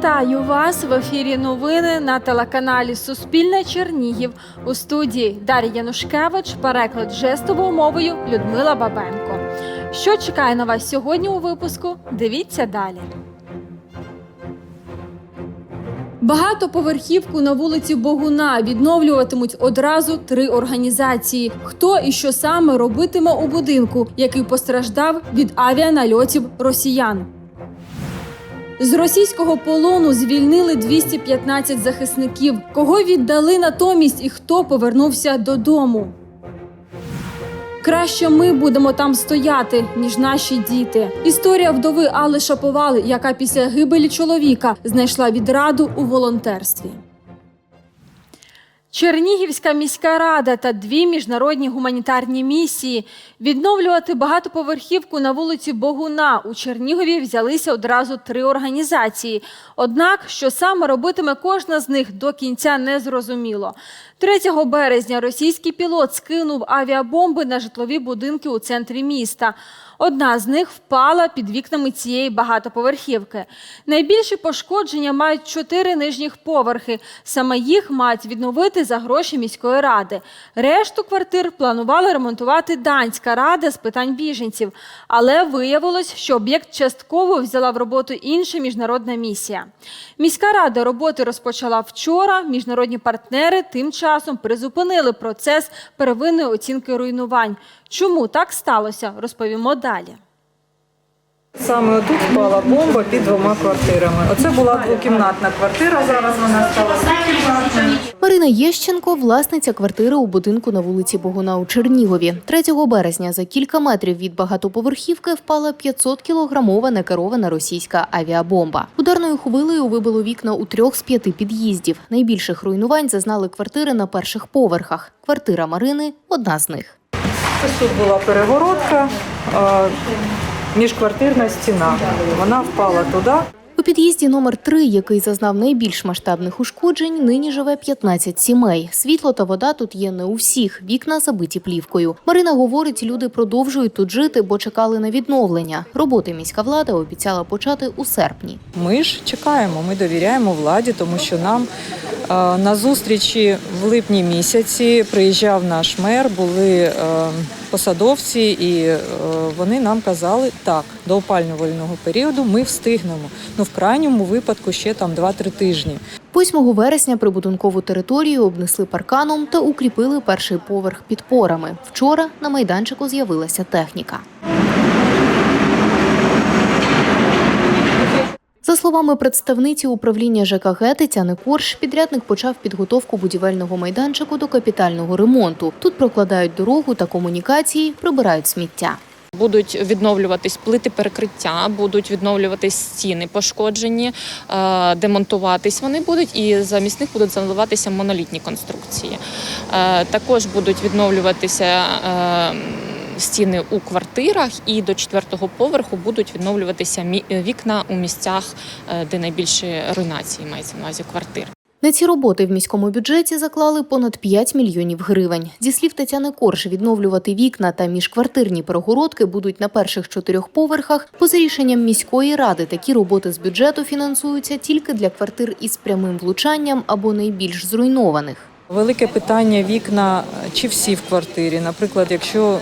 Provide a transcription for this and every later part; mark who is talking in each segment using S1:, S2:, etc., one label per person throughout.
S1: Вітаю вас в ефірі новини на телеканалі Суспільне Чернігів у студії Дар'я Янушкевич, переклад жестовою мовою Людмила Бабенко. Що чекає на вас сьогодні у випуску? Дивіться далі. Багатоповерхівку на вулиці Богуна відновлюватимуть одразу три організації. Хто і що саме робитиме у будинку, який постраждав від авіанальотів росіян? З російського полону звільнили 215 захисників. Кого віддали натомість і хто повернувся додому? Краще ми будемо там стояти, ніж наші діти. Історія вдови Алли Шаповали, яка після гибелі чоловіка знайшла відраду у волонтерстві. Чернігівська міська рада та дві міжнародні гуманітарні місії відновлювати багатоповерхівку на вулиці Богуна у Чернігові взялися одразу три організації. Однак, що саме робитиме кожна з них до кінця не зрозуміло. 3 березня російський пілот скинув авіабомби на житлові будинки у центрі міста. Одна з них впала під вікнами цієї багатоповерхівки. Найбільші пошкодження мають чотири нижніх поверхи. Саме їх мають відновити за гроші міської ради. Решту квартир планували ремонтувати Данська рада з питань біженців, але виявилось, що об'єкт частково взяла в роботу інша міжнародна місія. Міська рада роботи розпочала вчора. Міжнародні партнери тим часом призупинили процес первинної оцінки руйнувань. Чому так сталося, розповімо далі.
S2: Саме тут впала бомба під двома квартирами. Оце була двокімнатна квартира. Зараз вона стала двокімнатною.
S3: Марина Єщенко, власниця квартири у будинку на вулиці Богуна у Чернігові. 3 березня за кілька метрів від багатоповерхівки впала 500-кілограмова некерована російська авіабомба. Ударною хвилею вибило вікна у трьох з п'яти під'їздів. Найбільших руйнувань зазнали квартири на перших поверхах. Квартира Марини одна з них.
S2: Тут була перегородка, е, міжквартирна стіна. Вона впала туди.
S3: У під'їзді номер 3 який зазнав найбільш масштабних ушкоджень, нині живе 15 сімей. Світло та вода тут є не у всіх, вікна забиті плівкою. Марина говорить, люди продовжують тут жити, бо чекали на відновлення. Роботи міська влада обіцяла почати у серпні.
S2: Ми ж чекаємо, ми довіряємо владі, тому що нам е, на зустрічі в липні місяці приїжджав наш мер, були е, посадовці, і е, вони нам казали, так, до опалювального періоду ми встигнемо. Ну, в крайньому випадку ще там 2-3 тижні.
S3: 8 вересня прибудинкову територію обнесли парканом та укріпили перший поверх підпорами. Вчора на майданчику з'явилася техніка. За словами представниці управління ЖКГ Тетяни Корж, підрядник почав підготовку будівельного майданчику до капітального ремонту. Тут прокладають дорогу та комунікації, прибирають сміття.
S4: Будуть відновлюватись плити перекриття, будуть відновлюватись стіни пошкоджені, е, демонтуватись вони будуть, і замість них будуть заливатися монолітні конструкції. Е, Також будуть відновлюватися е, стіни у квартирах, і до четвертого поверху будуть відновлюватися мі- вікна у місцях, е, де найбільші руйнації мається на увазі квартир.
S3: На ці роботи в міському бюджеті заклали понад 5 мільйонів гривень. Зі слів Тетяни Корж, відновлювати вікна та міжквартирні перегородки будуть на перших чотирьох поверхах. Поза рішенням міської ради такі роботи з бюджету фінансуються тільки для квартир із прямим влучанням або найбільш зруйнованих.
S2: Велике питання вікна чи всі в квартирі. Наприклад, якщо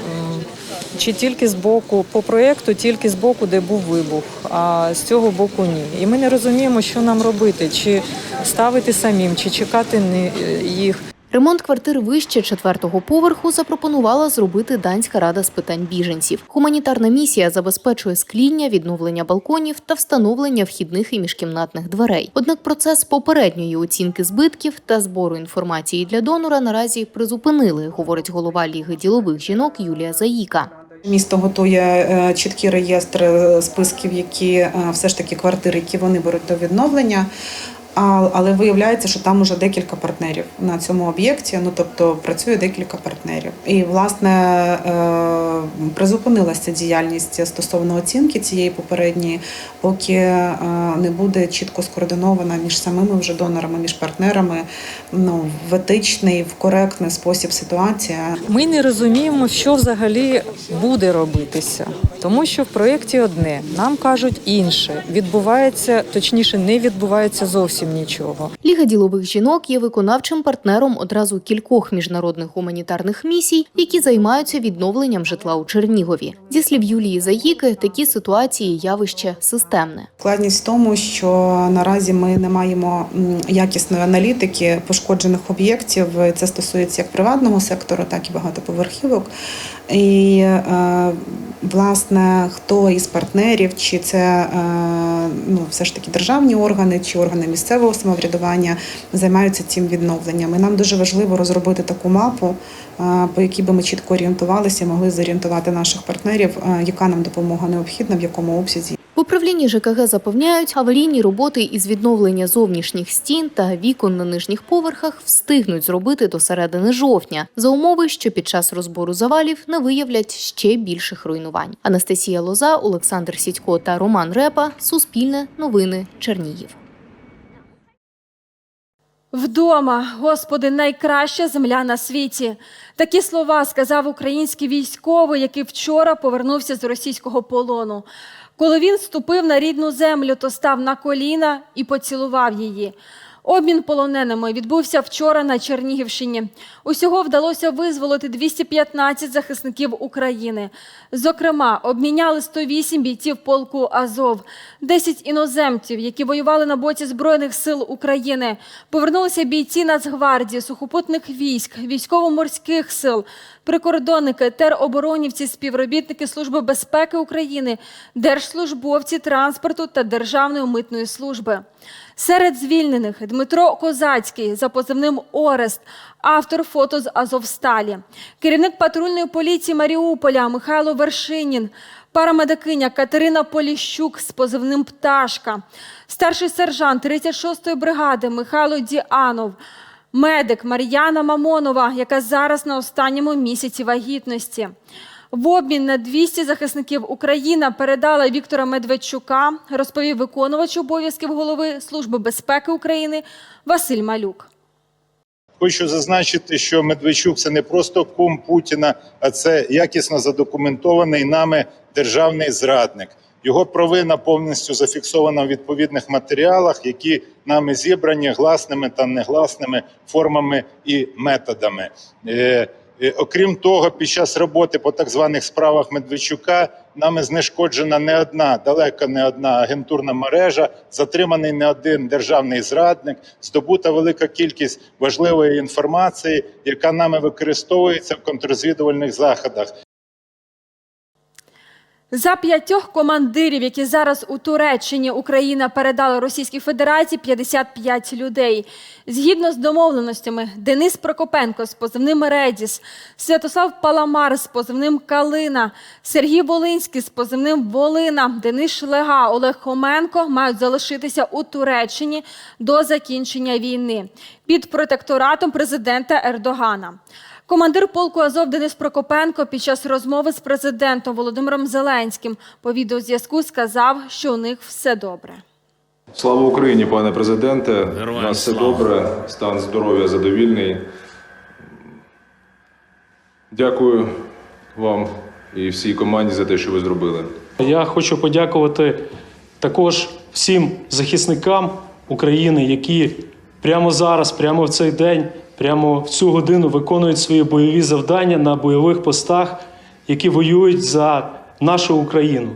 S2: чи тільки з боку по проєкту, тільки з боку, де був вибух, а з цього боку ні. І ми не розуміємо, що нам робити, чи ставити самим, чи чекати їх.
S3: Ремонт квартир вище четвертого поверху запропонувала зробити Данська рада з питань біженців. Гуманітарна місія забезпечує скління, відновлення балконів та встановлення вхідних і міжкімнатних дверей. Однак процес попередньої оцінки збитків та збору інформації для донора наразі призупинили, говорить голова Ліги ділових жінок Юлія Заїка.
S5: Місто готує е, чіткий реєстр е, списків, які е, все ж таки квартири, які вони беруть до відновлення. Але виявляється, що там уже декілька партнерів на цьому об'єкті. Ну тобто працює декілька партнерів. І власне е, призупинилася діяльність стосовно оцінки цієї попередньої, поки е, не буде чітко скоординована між самими вже донорами, між партнерами. Ну в етичний, в коректний спосіб ситуація.
S2: Ми не розуміємо, що взагалі буде робитися, тому що в проєкті одне нам кажуть інше. Відбувається, точніше, не відбувається зовсім нічого.
S3: Ліга ділових жінок є виконавчим партнером одразу кількох міжнародних гуманітарних місій, які займаються відновленням житла у Чернігові. Зі слів Юлії Заїки, такі ситуації явище системне.
S5: Складність в тому, що наразі ми не маємо якісної аналітики пошкоджених об'єктів. Це стосується як приватного сектору, так і багатоповерхівок. І е, власне, хто із партнерів, чи це е, ну, все ж таки державні органи, чи органи місцевого самоврядування займаються цим відновленням. І нам дуже важливо розробити таку мапу, е, по якій би ми чітко орієнтувалися, могли зорієнтувати наших партнерів, яка нам допомога необхідна, в якому обсязі.
S3: В управлінні ЖКГ запевняють, аварійні роботи із відновлення зовнішніх стін та вікон на нижніх поверхах встигнуть зробити до середини жовтня, за умови, що під час розбору завалів не виявлять ще більших руйнувань. Анастасія Лоза, Олександр Сідько та Роман Репа. Суспільне новини Чернігів.
S1: Вдома, Господи, найкраща земля на світі. Такі слова сказав український військовий, який вчора повернувся з російського полону. Коли він ступив на рідну землю, то став на коліна і поцілував її. Обмін полоненими відбувся вчора на Чернігівщині. Усього вдалося визволити 215 захисників України. Зокрема, обміняли 108 бійців полку Азов, 10 іноземців, які воювали на боці Збройних сил України. Повернулися бійці Нацгвардії, сухопутних військ, військово-морських сил, прикордонники, тероборонівці, співробітники Служби безпеки України, держслужбовці транспорту та Державної митної служби. Серед звільнених Дмитро Козацький за позивним Орест, автор фото з Азовсталі, керівник патрульної поліції Маріуполя Михайло Вершинін, парамедикиня Катерина Поліщук з позивним Пташка, старший сержант 36-ї бригади Михайло Діанов, медик Мар'яна Мамонова, яка зараз на останньому місяці вагітності. В обмін на 200 захисників Україна передала Віктора Медведчука, розповів виконувач обов'язків голови Служби безпеки України Василь Малюк.
S6: Хочу зазначити, що Медведчук це не просто кум Путіна, а це якісно задокументований нами державний зрадник. Його провина повністю зафіксована в відповідних матеріалах, які нами зібрані гласними та негласними формами і методами. Окрім того, під час роботи по так званих справах Медведчука нами знешкоджена не одна, далеко не одна агентурна мережа, затриманий не один державний зрадник, здобута велика кількість важливої інформації, яка нами використовується в контррозвідувальних заходах.
S1: За п'ятьох командирів, які зараз у Туреччині Україна передала Російській Федерації 55 людей. Згідно з домовленостями, Денис Прокопенко з позивним Редіс, Святослав Паламар з позивним Калина, Сергій Волинський з позивним Волина, Денис Шлега, Олег Хоменко мають залишитися у Туреччині до закінчення війни під протекторатом президента Ердогана. Командир полку Азов Денис Прокопенко під час розмови з президентом Володимиром Зеленським по відеозв'язку сказав, що у них все добре.
S7: Слава Україні, пане президенте.
S8: Героям
S7: У нас все
S8: слава.
S7: добре, стан здоров'я задовільний. Дякую вам і всій команді за те, що ви зробили.
S9: Я хочу подякувати також всім захисникам України, які прямо зараз, прямо в цей день, прямо в цю годину виконують свої бойові завдання на бойових постах, які воюють за нашу Україну.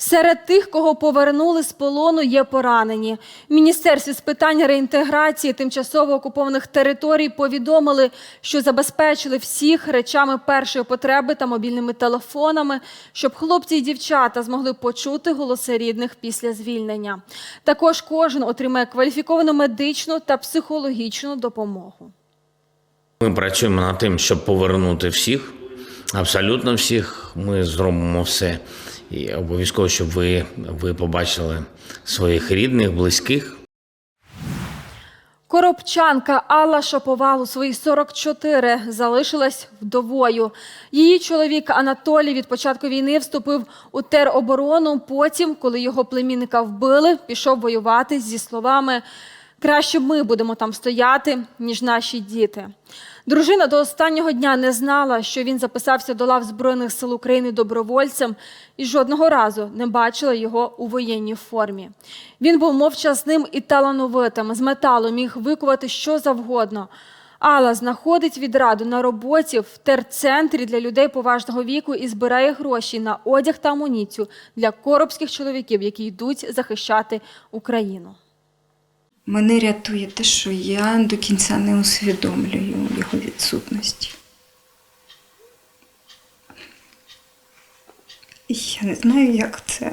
S1: Серед тих, кого повернули з полону, є поранені. В Міністерстві з питань реінтеграції тимчасово окупованих територій повідомили, що забезпечили всіх речами першої потреби та мобільними телефонами, щоб хлопці і дівчата змогли почути голоси рідних після звільнення. Також кожен отримає кваліфіковану медичну та психологічну допомогу.
S8: Ми працюємо над тим, щоб повернути всіх, абсолютно всіх. Ми зробимо все. І обов'язково, щоб ви, ви побачили своїх рідних, близьких,
S1: Коробчанка Алла Шаповал у свої 44 залишилась вдовою. Її чоловік Анатолій від початку війни вступив у тероборону. Потім, коли його племінника вбили, пішов воювати зі словами Краще ми будемо там стояти, ніж наші діти. Дружина до останнього дня не знала, що він записався до лав Збройних сил України добровольцем і жодного разу не бачила його у воєнній формі. Він був мовчазним і талановитим, з металу міг викувати що завгодно. Алла знаходить відраду на роботі в терцентрі для людей поважного віку і збирає гроші на одяг та амуніцію для коробських чоловіків, які йдуть захищати Україну.
S10: Мене рятує те, що я до кінця не усвідомлюю його відсутності. Я не знаю, як це.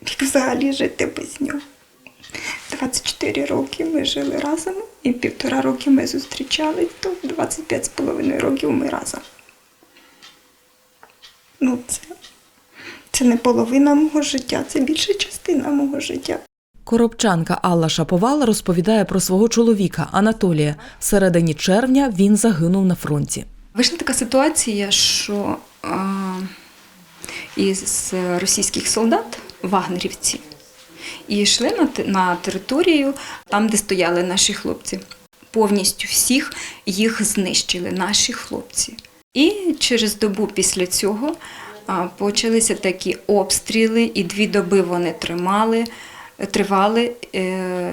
S10: Як взагалі жити без нього. 24 роки ми жили разом, і півтора роки ми зустрічались, то 25 з половиною років ми разом. Ну, це, це не половина мого життя, це більша частина мого життя.
S11: Коробчанка Алла Шаповал розповідає про свого чоловіка Анатолія. В середині червня він загинув на фронті.
S10: Вийшла така ситуація, що а, із російських солдат, вагнерівці, йшли на, на територію, там, де стояли наші хлопці. Повністю всіх їх знищили, наші хлопці. І через добу після цього почалися такі обстріли, і дві доби вони тримали, тривали. Е,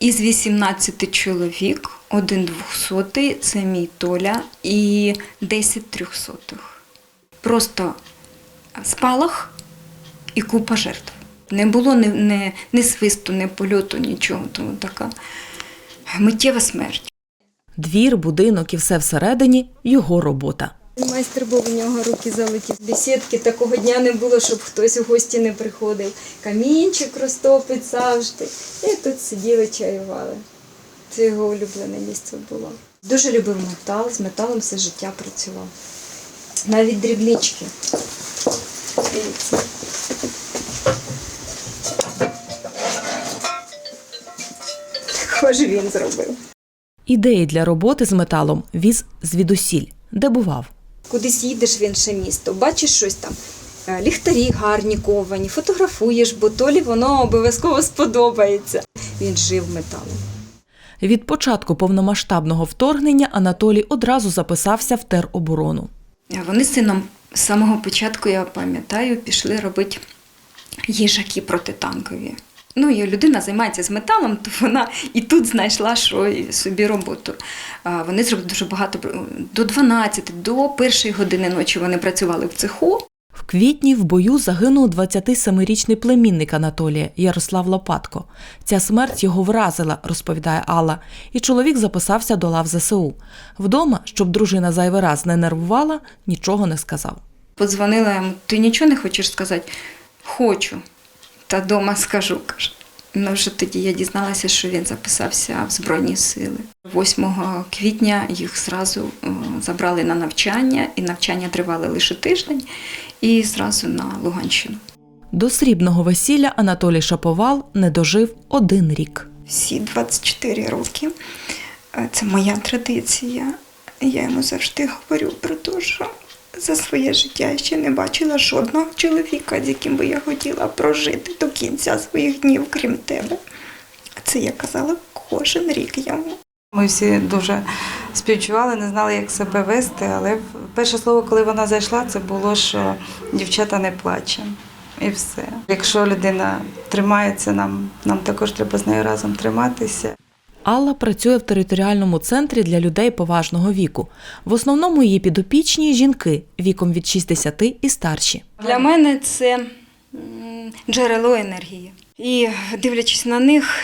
S10: із 18 чоловік, один двохсотий, це мій Толя, і 10 трьохсотих. Просто спалах і купа жертв. Не було ні, ні, ні свисту, ні польоту, нічого. Тому така миттєва смерть.
S11: Двір, будинок і все всередині його робота.
S10: Майстер був у нього руки залиті. Бесідки такого дня не було, щоб хтось у гості не приходив. Камінчик розтопить завжди. І тут сиділи, чаювали. Це його улюблене місце було. Дуже любив метал, з металом все життя працював. Навіть дрібнички. Також він зробив.
S11: Ідеї для роботи з металом віз звідусіль, де бував.
S10: Кудись їдеш в інше місто, бачиш щось там. е, Ліхтарі гарні ковані, фотографуєш, бо толі воно обов'язково сподобається. Він жив металом.
S11: Від початку повномасштабного вторгнення Анатолій одразу записався в тероборону.
S10: Вони з сином з самого початку, я пам'ятаю, пішли робити їжаки протитанкові. Ну, і людина займається з металом, то вона і тут знайшла що і собі роботу. Вони зробили дуже багато до 12, до першої години ночі вони працювали в цеху.
S11: В квітні в бою загинув 27-річний племінник Анатолія Ярослав Лопатко. Ця смерть його вразила, розповідає Алла, і чоловік записався до лав ЗСУ. Вдома, щоб дружина зайвий раз не нервувала, нічого не сказав.
S10: Подзвонила йому, ти нічого не хочеш сказати? Хочу. Та дома скажу, каже. Ну, вже тоді я дізналася, що він записався в Збройні сили. 8 квітня їх зразу е, забрали на навчання, і навчання тривали лише тиждень, і зразу на Луганщину.
S11: До срібного весілля Анатолій Шаповал не дожив один рік.
S10: Всі 24 роки. Е, Це моя традиція. Я йому завжди говорю про те, що за своє життя я ще не бачила жодного чоловіка, з яким би я хотіла прожити до кінця своїх днів, крім тебе. Це я казала кожен рік йому.
S12: Ми всі дуже співчували, не знали, як себе вести, але перше слово, коли вона зайшла, це було, що дівчата не плаче. І все. Якщо людина тримається, нам, нам також треба з нею разом триматися.
S11: Алла працює в територіальному центрі для людей поважного віку. В основному її підопічні жінки віком від 60 і старші.
S10: Для мене це джерело енергії. І дивлячись на них,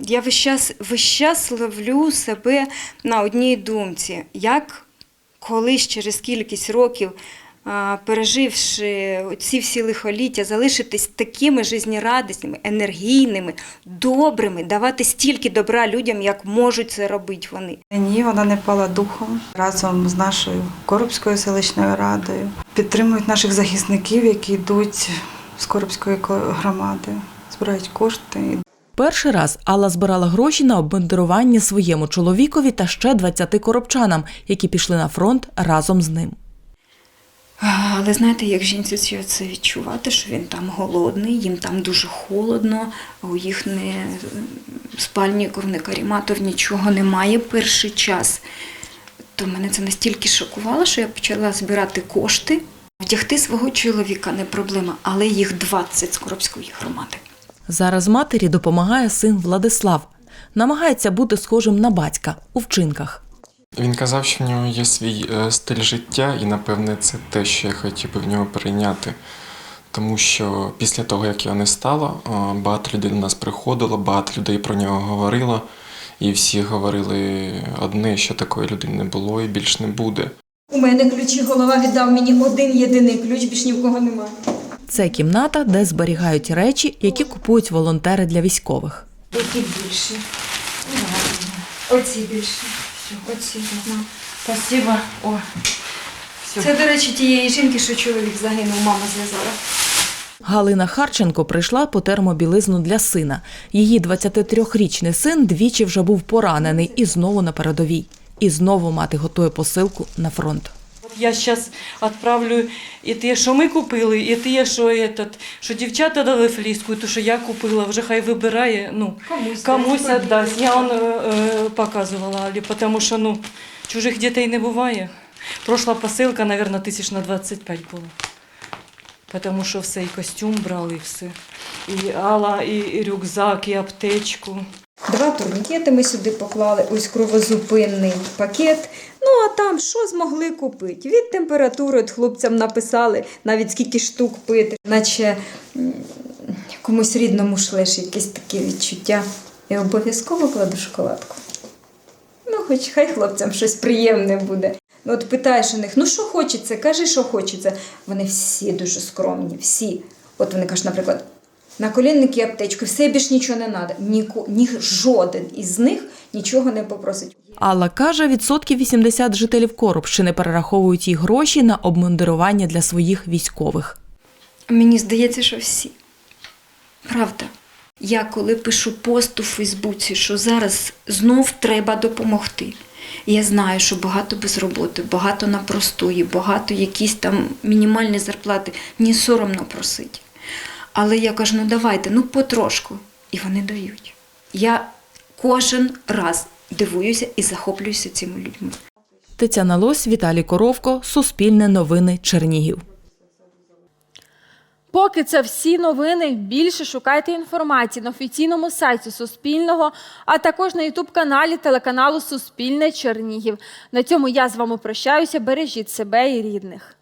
S10: я весь час, весь час ловлю себе на одній думці, як колись через кількість років, переживши ці всі лихоліття, залишитись такими жизнерадісними, енергійними, добрими, давати стільки добра людям, як можуть це робити вони.
S12: Ні, вона не пала духом разом з нашою Коробською селищною радою. Підтримують наших захисників, які йдуть з Коробської ко- громади, збирають кошти.
S11: Перший раз Алла збирала гроші на обмундирування своєму чоловікові та ще 20 коробчанам, які пішли на фронт разом з ним.
S10: Але знаєте, як жінці це- відчувати, що він там голодний, їм там дуже холодно, у їх не спальнику, не нічого немає перший час. То мене це настільки шокувало, що я почала збирати кошти. Вдягти свого чоловіка не проблема, але їх 20 з Коробської громади.
S11: Зараз матері допомагає син Владислав. Намагається бути схожим на батька у вчинках.
S13: Він казав, що в нього є свій е, стиль життя, і напевне це те, що я хотів би в нього перейняти. Тому що після того, як його не стало, е, багато людей до нас приходило, багато людей про нього говорило, і всі говорили одне, що такої людини не було і більш не буде.
S14: У мене ключі голова віддав мені один єдиний ключ, більш ні в кого немає.
S11: Це кімната, де зберігають речі, які купують волонтери для військових.
S14: Які більші? Оці більші. Оці одна. Спасибо. О. Це, до речі, тієї жінки, що чоловік загинув, мама зв'язала.
S11: Галина Харченко прийшла по термобілизну для сина. Її 23-річний син двічі вже був поранений і знову на передовій. І знову мати готує посилку на фронт.
S15: Я зараз відправлю і те, що ми купили, і те, що, этот, що дівчата дали фліску, і те, що я купила, вже хай вибирає, ну,
S14: Комусь,
S15: комусь
S14: дасть.
S15: віддасть. Я он, е, показувала Алі, тому що ну, чужих дітей не буває. Прошла посилка, мабуть, тисяч на 25 була. Тому що все, і костюм брали, і все. І Алла, і рюкзак, і аптечку.
S14: Два турнікети ми сюди поклали, ось кровозупинний пакет. Ну а там що змогли купити? Від температури от хлопцям написали, навіть скільки штук пити, наче комусь рідному шлеш якесь таке відчуття. І обов'язково кладу шоколадку. Ну, хоч хай хлопцям щось приємне буде. Ну, от питаєш у них, ну що хочеться, кажи, що хочеться. Вони всі дуже скромні, всі. От вони кажуть, наприклад, на колінники аптечку, все більш нічого не треба. Ніко, ні, жоден із них нічого не попросить.
S11: Алла каже, відсотків 80 жителів Коробщини перераховують їй гроші на обмундирування для своїх військових.
S10: Мені здається, що всі. Правда. Я коли пишу пост у Фейсбуці, що зараз знов треба допомогти. Я знаю, що багато без роботи, багато на простої, багато якісь там мінімальні зарплати. Мені соромно просить. Але я кажу, ну давайте, ну потрошку. І вони дають. Я кожен раз дивуюся і захоплююся цими людьми.
S11: Тетяна Лось, Віталій Коровко, Суспільне новини, Чернігів.
S1: Поки це всі новини. Більше шукайте інформації на офіційному сайті Суспільного, а також на Ютуб-каналі телеканалу Суспільне Чернігів. На цьому я з вами прощаюся. Бережіть себе і рідних.